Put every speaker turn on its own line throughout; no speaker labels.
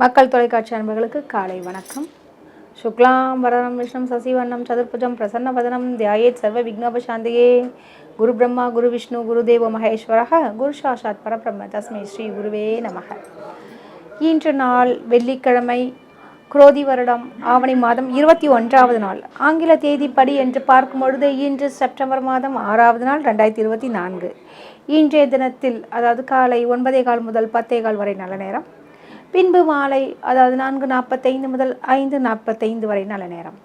மக்கள் தொலைக்காட்சி அன்பர்களுக்கு காலை வணக்கம். சுக்லாம் வரதம் விஷ்ணம் சசிவண்ணம் சதுர்புஜம் பிரசன்ன வதனம் தியாயேத் சர்வ விக்னபசாந்தியே. குரு பிரம்மா குரு விஷ்ணு குரு தேவ மகேஸ்வரக குரு சாஷாத் பரபிரம்ம தஸ்மை ஸ்ரீ குருவே நமக. இன்று நாள் வெள்ளிக்கிழமை குரோதி வருடம் ஆவணி மாதம் இருபத்தி ஒன்றாவது நாள். ஆங்கில தேதிப்படி என்று பார்க்கும் பொழுது இன்று செப்டம்பர் மாதம் ஆறாவது நாள் ரெண்டாயிரத்தி இருபத்தி நான்கு. இன்றைய தினத்தில் அதாவது காலை ஒன்பதே கால் முதல் பத்தே கால் வரை நல்ல நேரம். பின்பு மாலை அதாவது நான்கு நாற்பத்தைந்து முதல் ஐந்து நாற்பத்தைந்து வரை நல்ல நேரம்.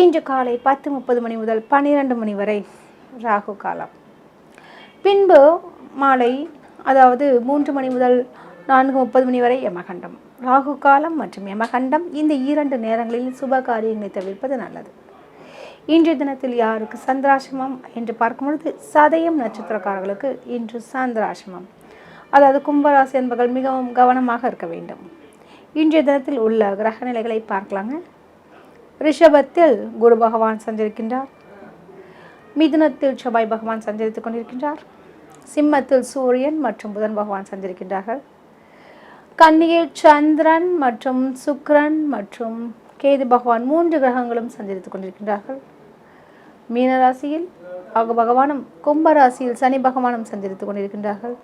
இன்று காலை பத்து முப்பது மணி முதல் பன்னிரெண்டு மணி வரை ராகு காலம். பின்பு மாலை அதாவது மூன்று மணி முதல் நான்கு முப்பது மணி வரை யமகண்டம். ராகு காலம் மற்றும் யமகண்டம் இந்த இரண்டு நேரங்களில் சுப காரியங்களை தவிர்ப்பது நல்லது. இன்றைய தினத்தில் யாருக்கு சந்திராசிரமம் என்று பார்க்கும் பொழுது சதயம் நட்சத்திரக்காரர்களுக்கு இன்று சந்திராசிரமம். அதாவது கும்பராசி என்பர்கள் மிகவும் கவனமாக இருக்க வேண்டும். இன்றைய தினத்தில் உள்ள கிரக நிலைகளை பார்க்கலாங்க. ரிஷபத்தில் குரு பகவான் சஞ்சரிக்கின்றார். மிதுனத்தில் செவ்வாய் பகவான் சஞ்சரித்துக் கொண்டிருக்கின்றார். சிம்மத்தில் சூரியன் மற்றும் புதன் பகவான் சஞ்சரிக்கின்றார்கள். கன்னியில் சந்திரன் மற்றும் சுக்ரன் மற்றும் கேது பகவான் மூன்று கிரகங்களும் சஞ்சரித்துக் கொண்டிருக்கின்றார்கள். மீனராசியில் ஆகு பகவானும் கும்பராசியில் சனி பகவானும் சஞ்சரித்துக் கொண்டிருக்கின்றார்கள்.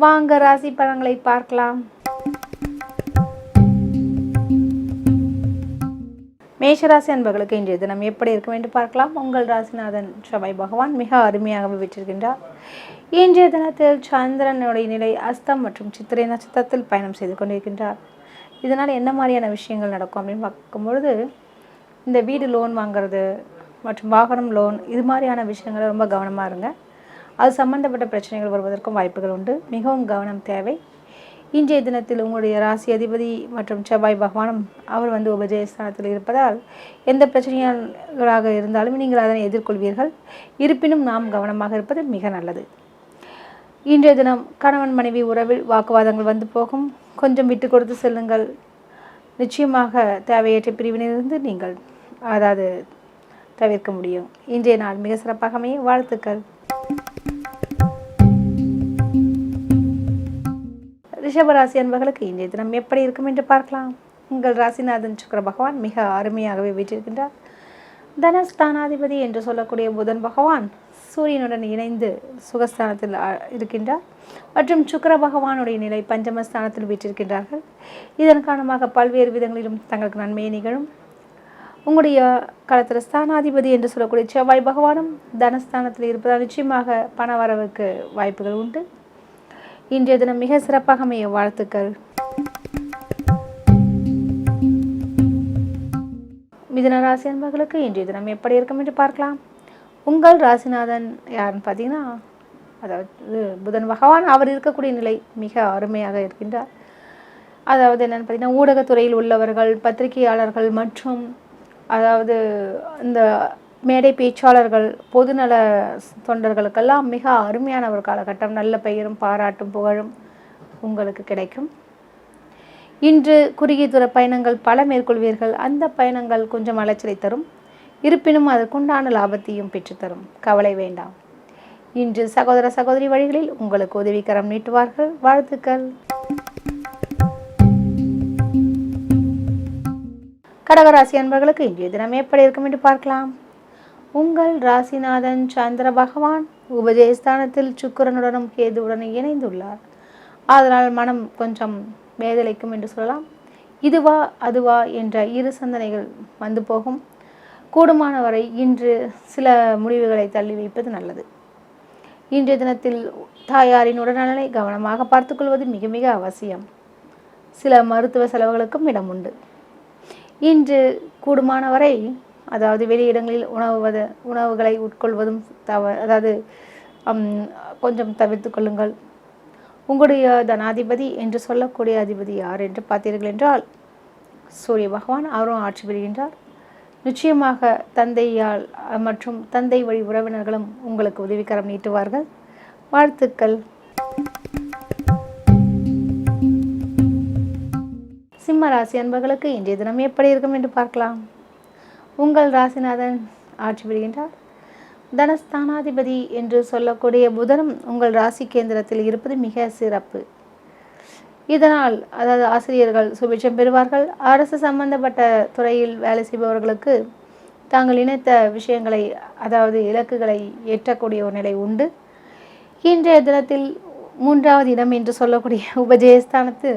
வாங்க ராசி பலன்களை பார்க்கலாம். மேஷராசி அன்பர்களுக்கு இன்றைய தினம் எப்படி இருக்கும் என்று பார்க்கலாம். உங்கள் ராசிநாதன் செவ்வாய் பகவான் மிக அருமையாகவே வச்சிருக்கின்றார் இன்றைய தினத்தில் சந்திரனுடைய நிலை அஸ்தம் மற்றும் சித்திரை நட்சத்திரத்தில் பயணம் செய்து கொண்டிருக்கின்றார். இதனால் என்ன மாதிரியான விஷயங்கள் நடக்கும் அப்படின்னு பார்க்கும்பொழுது இந்த வீடு லோன் வாங்குறது மற்றும் வாகனம் லோன் இது மாதிரியான விஷயங்களை ரொம்ப கவனமாக இருங்க. அது சம்பந்தப்பட்ட பிரச்சனைகள் வருவதற்கும் வாய்ப்புகள் உண்டு. மிகவும் கவனம் தேவை. இன்றைய தினத்தில் உங்களுடைய ராசி அதிபதி மற்றும் செவ்வாய் பகவானும் அவர் வந்து உபஜயஸ்தானத்தில் இருப்பதால் எந்த பிரச்சனைகளாக இருந்தாலும் நீங்கள் அதனை எதிர்கொள்வீர்கள். இருப்பினும் நாம் கவனமாக இருப்பது மிக நல்லது. இன்றைய தினம் கணவன் மனைவி உறவில் வாக்குவாதங்கள் வந்து போகும். கொஞ்சம் விட்டு கொடுத்து செல்லுங்கள். நிச்சயமாக தேவையற்ற பிரிவினிலிருந்து நீங்கள் அதாவது தவிர்க்க முடியும். இன்றைய நாள் மிக சிறப்பாக அமைய வாழ்த்துக்கள். ரிஷபராசி அன்பர்களுக்கு இன்றைய தினம் எப்படி இருக்கும் என்று பார்க்கலாம். உங்கள் ராசிநாதன் சுக்கர பகவான் மிக அருமையாகவே வீற்றிருக்கின்றார். தனஸ்தானாதிபதி என்று சொல்லக்கூடிய புதன் பகவான் சூரியனுடன் இணைந்து சுகஸ்தானத்தில் இருக்கின்றார். மற்றும் சுக்கர பகவானுடைய நிலை பஞ்சமஸ்தானத்தில் வீற்றிருக்கின்றார்கள். இதன் காரணமாக பல்வேறு விதங்களிலும் தங்களுக்கு நன்மையை நிகழும். உங்களுடைய களத்தில் ஸ்தானாதிபதி என்று சொல்லக்கூடிய செவ்வாய் பகவானும் தனஸ்தானத்தில் இருப்பதால் நிச்சயமாக பண வரவுக்கு வாய்ப்புகள் உண்டு. இன்றைய தினம் மிக சிறப்பாக அமைய வாழ்த்துக்கள். மிதன ராசி அன்பர்களுக்கு இன்றைய தினம் எப்படி இருக்கும் என்று பார்க்கலாம். உங்கள் ராசிநாதன் யாருன்னு பார்த்தீங்கன்னா அதாவது புதன் பகவான் அவர் இருக்கக்கூடிய நிலை மிக அருமையாக இருக்கின்றார். அதாவது என்னென்னு பார்த்தீங்கன்னா ஊடகத்துறையில் உள்ளவர்கள் பத்திரிகையாளர்கள் மற்றும் அதாவது இந்த மேடை பேச்சாளர்கள் பொதுநல தொண்டர்களுக்கெல்லாம் மிக அருமையான ஒரு காலகட்டம். நல்ல பெயரும் பாராட்டும் புகழும் உங்களுக்கு கிடைக்கும். இன்று குறுகிய தூர பயணங்கள் பல மேற்கொள்வீர்கள். அந்த பயணங்கள் கொஞ்சம் அலைச்சலை தரும். இருப்பினும் அதற்குண்டான லாபத்தையும் பெற்றுத்தரும் கவலை வேண்டாம். இன்று சகோதர சகோதரி வழிகளில் உங்களுக்கு உதவிக்கரம் நீட்டுவார்கள். வாழ்த்துக்கள். கடகராசி அன்பர்களுக்கு இன்றைய தினம் எப்படி இருக்கும் என்று பார்க்கலாம். உங்கள் ராசிநாதன் சந்திர பகவான் உபஜயஸ்தானத்தில் சுக்கிரனுடனும் கேதுவுடனும் இணைந்துள்ளார். அதனால் மனம் கொஞ்சம் வேதலைக்கும் என்று சொல்லலாம். இதுவா அதுவா என்ற இரு சிந்தனைகள் வந்து போகும். கூடுமான வரை இன்று சில முடிவுகளை தள்ளி வைப்பது நல்லது. இன்றைய தினத்தில் தாயாரின் உடல்நலனை கவனமாக பார்த்துக்கொள்வது மிக மிக அவசியம். சில மருத்துவ செலவுகளுக்கும் இடம் உண்டு. இன்று கூடுமான வரை அதாவது வெளியிடங்களில் உணவுவது உணவுகளை உட்கொள்வதும் தவ அதாவது கொஞ்சம் தவிர்த்து கொள்ளுங்கள். உங்களுடைய தனாதிபதி என்று சொல்லக்கூடிய அதிபதி யார் என்று பார்த்தீர்கள் என்றால் சூரிய பகவான் அவரும் ஆட்சி பெறுகின்றார் நிச்சயமாக தந்தையால் மற்றும் தந்தை வழி உறவினர்களும் உங்களுக்கு உதவிக்கரம் நீட்டுவார்கள். வாழ்த்துக்கள். சிம்ம ராசி அன்பர்களுக்கு இன்றைய தினம் எப்படி இருக்கும் என்று பார்க்கலாம். உங்கள் ராசிநாதன் ஆட்சி பெறுகின்றார் தனஸ்தானாதிபதி என்று சொல்லக்கூடிய புதனும் உங்கள் ராசி கேந்திரத்தில் இருப்பது மிக சிறப்பு. இதனால் அதாவது ஆசிரியர்கள் சுபிட்சம் பெறுவார்கள். அரசு சம்பந்தப்பட்ட துறையில் வேலை செய்பவர்களுக்கு தாங்கள் இணைத்த விஷயங்களை அதாவது இலக்குகளை எட்டக்கூடிய ஒரு நிலை உண்டு. இன்றைய தினத்தில் மூன்றாவது இடம் என்று சொல்லக்கூடிய உபஜயஸ்தானத்து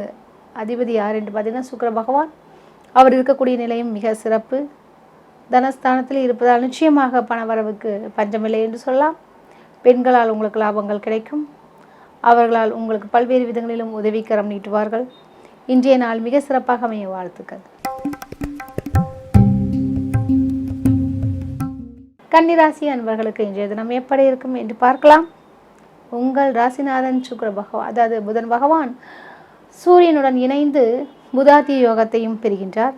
அதிபதி யார் என்று பார்த்தீங்கன்னா சுக்கர பகவான். அவர் இருக்கக்கூடிய நிலையும் மிக சிறப்பு. தனஸ்தானத்தில் இருப்பதால் நிச்சயமாக பணவரவுக்கு பஞ்சமில்லை என்று சொல்லலாம். பெண்களால் உங்களுக்கு லாபங்கள் கிடைக்கும். அவர்களால் உங்களுக்கு பல்வேறு விதங்களிலும் உதவிக்கரம் நீட்டுவார்கள். இன்றைய நாள் மிக சிறப்பாக அமைய வாழ்த்துக்கள். கன்னிராசி அன்பர்களுக்கு இன்றைய தினம் எப்படி இருக்கும் என்று பார்க்கலாம். உங்கள் ராசிநாதன் சுக்கர பகவான் அதாவது புதன் பகவான் சூரியனுடன் இணைந்து புதாதி யோகத்தையும் பெறுகின்றார்.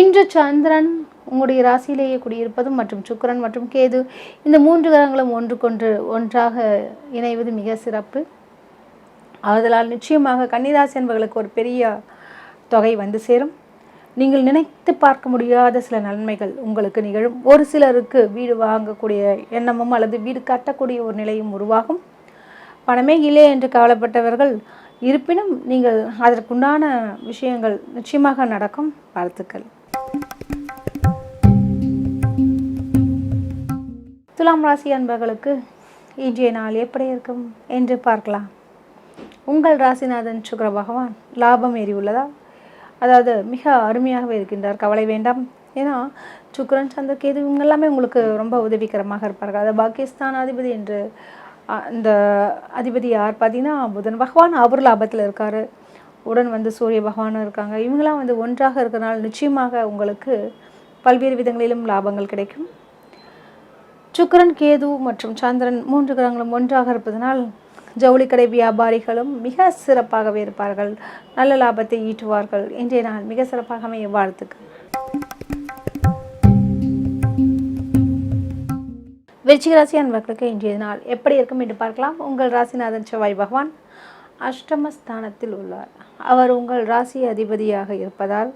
இன்று சந்திரன் உங்களுடைய ராசியிலேயே குடியிருப்பதும் மற்றும் சுக்கரன் மற்றும் கேது இந்த மூன்று கிரகங்களும் ஒன்றுக்கொன்று ஒன்றாக இணைவது மிக சிறப்பு. ஆதலால் நிச்சயமாக கன்னிராசி என்பவர்களுக்கு ஒரு பெரிய தொகை வந்து சேரும். நீங்கள் நினைத்து பார்க்க முடியாத சில நன்மைகள் உங்களுக்கு நிகழும். ஒரு சிலருக்கு வீடு வாங்கக்கூடிய எண்ணமும் அல்லது வீடு கட்டக்கூடிய ஒரு நிலையும் உருவாகும். பணமே இல்லை என்று கவலைப்பட்டவர்கள் இருப்பினும் நீங்கள் அதற்குண்டான விஷயங்கள் நிச்சயமாக நடக்கும். வாழ்த்துக்கள். துலாம் ராசி அன்பர்களுக்கு இன்றைய நாள் எப்படி இருக்கும் என்று பார்க்கலாம். உங்கள் ராசிநாதன் சுக்கர பகவான் லாபம் ஏறி உள்ளதா? அதாவது மிக அருமையாகவே இருக்கின்றார். கவலை வேண்டாம். ஏன்னா சுக்கரன் சந்திர கேது இவங்க எல்லாமே உங்களுக்கு ரொம்ப உதவிகரமாக இருப்பார்கள். அதாவது பாகிஸ்தான் அதிபதி என்று அந்த அதிபதி யார் பார்த்தீங்கன்னா புதன் பகவான். அவர் லாபத்தில் இருக்கார். உடன் வந்து சூரிய பகவானும் இருக்காங்க. இவங்களாம் வந்து ஒன்றாக இருக்கிறனால நிச்சயமாக உங்களுக்கு பல்வேறு விதங்களிலும் லாபங்கள் கிடைக்கும். சுக்கரன் கேது மற்றும் சந்திரன் மூன்று கிரகங்களும் ஒன்றாக இருப்பதனால் ஜவுளிக்கடை வியாபாரிகளும் மிக சிறப்பாகவே இருப்பார்கள். நல்ல லாபத்தை ஈட்டுவார்கள். இன்றைய நாள் மிக சிறப்பாக அமைய வாழ்த்துக்கள். விருச்சிக ராசி அன்பர்களுக்கு இன்றைய நாள் எப்படி இருக்கும் என்று பார்க்கலாம். உங்கள் ராசிநாதன் செவ்வாய் பகவான் அஷ்டமஸ்தானத்தில் உள்ளார். அவர் உங்கள் ராசி அதிபதியாக இருப்பதால்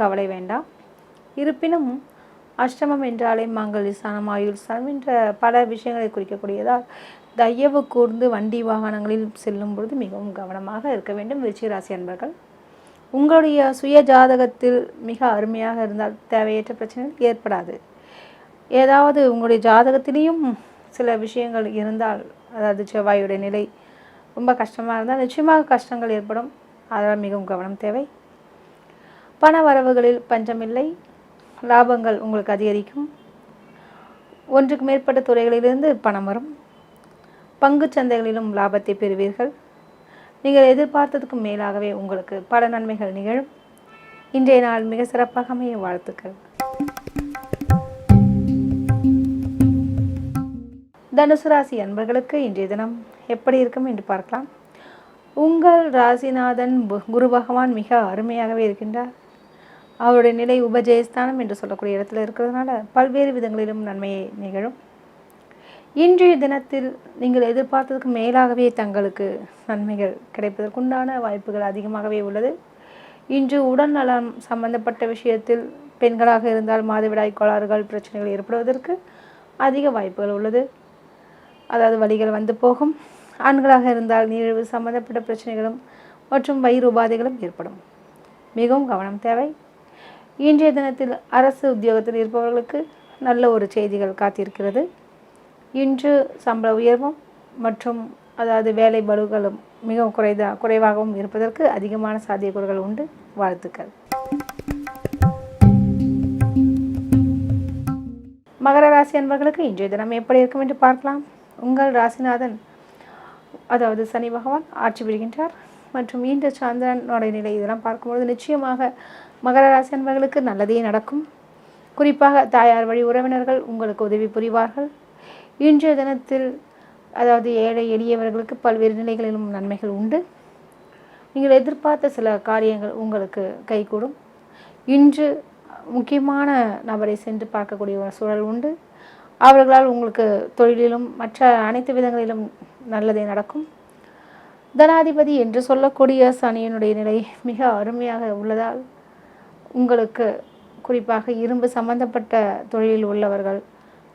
கவலை வேண்டாம். இருப்பினும் அஷ்டமம் என்றாலே மாங்கல்ய ஸ்தானம் ஆயுள் ஸ்தானம் என்ற பல விஷயங்களை குறிக்கக்கூடியதால் தயவு கூர்ந்து வண்டி வாகனங்களில் செல்லும் பொழுது மிகவும் கவனமாக இருக்க வேண்டும். விருச்சிக ராசி அன்பர்கள் உங்களுடைய சுய ஜாதகத்தில் மிக அருமையாக இருந்தால் தேவையற்ற பிரச்சனைகள் ஏற்படாது. ஏதாவது உங்களுடைய ஜாதகத்திலையும் சில விஷயங்கள் இருந்தால் அதாவது செவ்வாயுடைய நிலை ரொம்ப கஷ்டமாக இருந்தால் நிச்சயமாக கஷ்டங்கள் ஏற்படும். அதனால் மிகவும் கவனம் தேவை. பண வரவுகளில் பஞ்சமில்லை. லாபங்கள் உங்களுக்கு அதிகரிக்கும். ஒன்றுக்கு மேற்பட்ட துறைகளிலிருந்து பணம் வரும். பங்கு சந்தைகளிலும் லாபத்தை பெறுவீர்கள். நீங்கள் எதிர்பார்த்ததுக்கு மேலாகவே உங்களுக்கு பல நன்மைகள் நிகழும். இன்றைய நாள் மிக சிறப்பாக அமைய வாழ்த்துக்கள். தனுசு ராசி அன்பர்களுக்கு இன்றைய தினம் எப்படி இருக்கும் என்று பார்க்கலாம். உங்கள் ராசிநாதன் குரு பகவான் மிக அருமையாகவே இருக்கின்றார். அவருடைய நிலை உபஜயஸ்தானம் என்று சொல்லக்கூடிய இடத்துல இருக்கிறதுனால பல்வேறு விதங்களிலும் நன்மையை நிகழும். இன்றைய தினத்தில் நீங்கள் எதிர்பார்த்ததுக்கு மேலாகவே தங்களுக்கு நன்மைகள் கிடைப்பதற்குண்டான வாய்ப்புகள் அதிகமாகவே உள்ளது. இன்று உடல் நலம் சம்பந்தப்பட்ட விஷயத்தில் பெண்களாக இருந்தால் மாதவிடாய் கோளாறுகள் பிரச்சனைகள் ஏற்படுவதற்கு அதிக வாய்ப்புகள் உள்ளது. அதாவது வழிகள் வந்து போகும். ஆண்களாக இருந்தால் நீரிழிவு சம்பந்தப்பட்ட பிரச்சனைகளும் மற்றும் வயிறு உபாதைகளும் ஏற்படும். மிகவும் கவனம் தேவை. இன்றைய தினத்தில் அரசு உத்தியோகத்தில் இருப்பவர்களுக்கு நல்ல ஒரு செய்திகள் காத்திருக்கிறது. இன்று சம்பள உயர்வும் மற்றும் அதாவது வேலை பலுகளும் மிகவும் குறைதா குறைவாகவும் இருப்பதற்கு அதிகமான சாத்தியக்கூறுகள் உண்டு. வாழ்த்துக்கள். மகர ராசி அன்பர்களுக்கு இன்றைய தினம் எப்படி இருக்கும் என்று பார்க்கலாம். உங்கள் ராசிநாதன் அதாவது சனி பகவான் ஆட்சி விடுகின்றார் மற்றும் இன்று சந்திரனுடைய நிலை இதெல்லாம் பார்க்கும்பொழுது நிச்சயமாக மகர ராசி அன்பர்களுக்கு நல்லதே நடக்கும். குறிப்பாக தாயார் வழி உறவினர்கள் உங்களுக்கு உதவி புரிவார்கள். இன்றைய தினத்தில் அதாவது ஏழை எளியவர்களுக்கு பல்வேறு நிலைகளிலும் நன்மைகள் உண்டு. நீங்கள் எதிர்பார்த்த சில காரியங்கள் உங்களுக்கு கைகூடும். இன்று முக்கியமான நபரை சென்று பார்க்கக்கூடிய ஒரு சூழல் உண்டு. அவர்களால் உங்களுக்கு தொழிலிலும் மற்ற அனைத்து விதங்களிலும் நல்லதே நடக்கும். தனாதிபதி என்று சொல்லக்கூடிய சனியனுடைய நிலை மிக அருமையாக உள்ளதால் உங்களுக்கு குறிப்பாக இரும்பு சம்பந்தப்பட்ட தொழிலில் உள்ளவர்கள்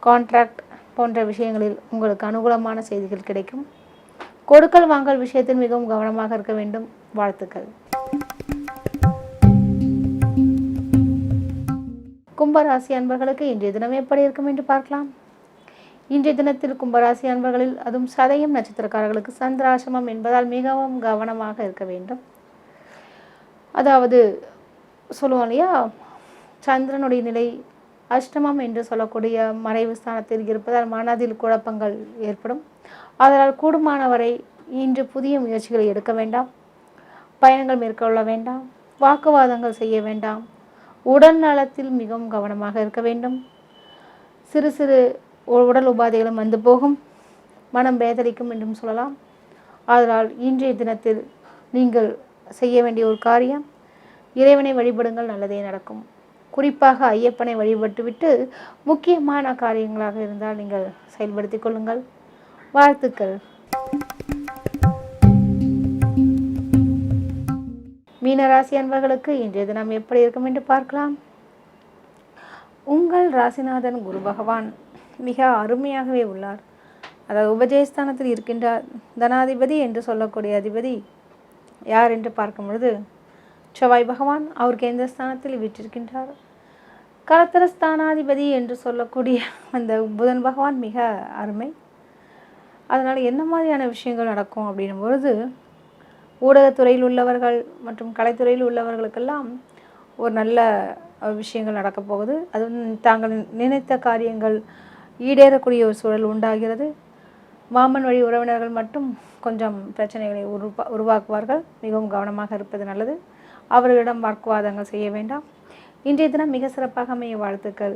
கான்ட்ராக்ட் போன்ற விஷயங்களில் உங்களுக்கு அனுகூலமான செய்திகள் கிடைக்கும். கொடுக்கல் வாங்கல் விஷயத்தில் மிகவும் கவனமாக இருக்க வேண்டும். வாழ்த்துக்கள். கும்பராசி அன்பர்களுக்கு இன்றைய தினம் எப்படி இருக்கும் என்று பார்க்கலாம். இன்றைய தினத்தில் கும்பராசி அன்பர்களில் அதுவும் சதயம் நட்சத்திரக்காரர்களுக்கு சந்திராசிரமம் என்பதால் மிகவும் கவனமாக இருக்க வேண்டும். அதாவது சொல்லுவோம் இல்லையா? சந்திரனுடைய நிலை அஷ்டமம் என்று சொல்லக்கூடிய மறைவு ஸ்தானத்தில் இருப்பதால் மனதில் குழப்பங்கள் ஏற்படும். அதனால் கூடுமானவரை இன்று புதிய முயற்சிகளை எடுக்க வேண்டாம். பயணங்கள் மேற்கொள்ள வேண்டாம். வாக்குவாதங்கள் செய்ய வேண்டாம். உடல் நலத்தில் மிகவும் கவனமாக இருக்க வேண்டும். சிறு சிறு உ- உடல் உபாதைகளும் வந்து போகும். மனம் வேதளிக்கும் என்றும் சொல்லலாம். ஆதலால் இன்றைய தினத்தில் நீங்கள் செய்ய வேண்டிய ஒரு காரியம் இறைவனை வழிபடுங்கள் நல்லதே நடக்கும். குறிப்பாக ஐயப்பனை வழிபட்டுவிட்டு முக்கியமான காரியங்களாக இருந்தால் நீங்கள் செயல்படுத்திக் கொள்ளுங்கள். வாழ்த்துக்கள். மீனராசி அன்பர்களுக்கு இன்றைய தினம் எப்படி இருக்கும் என்று பார்க்கலாம். உங்கள் ராசிநாதன் குரு பகவான் மிக அருமையாகவே உள்ளார். அதாவது உபஜயஸ்தானத்தில் இருக்கின்றார். தனாதிபதி என்று சொல்லக்கூடிய அதிபதி யார் என்று பார்க்கும் பொழுது செவ்வாய் பகவான் அவர் கேந்திர ஸ்தானத்தில் வீற்றிருக்கின்றார். கலத்திரஸ்தானாதிபதி என்று சொல்லக்கூடிய அந்த புதன் பகவான் மிக அருமை. அதனால் என்ன மாதிரியான விஷயங்கள் நடக்கும் அப்படின்னும் பொழுது ஊடகத்துறையில் உள்ளவர்கள் மற்றும் கலைத்துறையில் உள்ளவர்களுக்கெல்லாம் ஒரு நல்ல விஷயங்கள் நடக்கப் போகுது. அதுவும் தாங்கள் நினைத்த காரியங்கள் ஈடேறக்கூடிய ஒரு சூழல் உண்டாகிறது. மாமன் வழி உறவினர்கள் மட்டும் கொஞ்சம் பிரச்சனைகளை உருவா உருவாக்குவார்கள். மிகவும் கவனமாக இருப்பது நல்லது. அவர்களிடம் வாக்குவாதங்கள் செய்ய வேண்டாம். இன்றைய தினம் மிக சிறப்பாக அமைய வாழ்த்துக்கள்.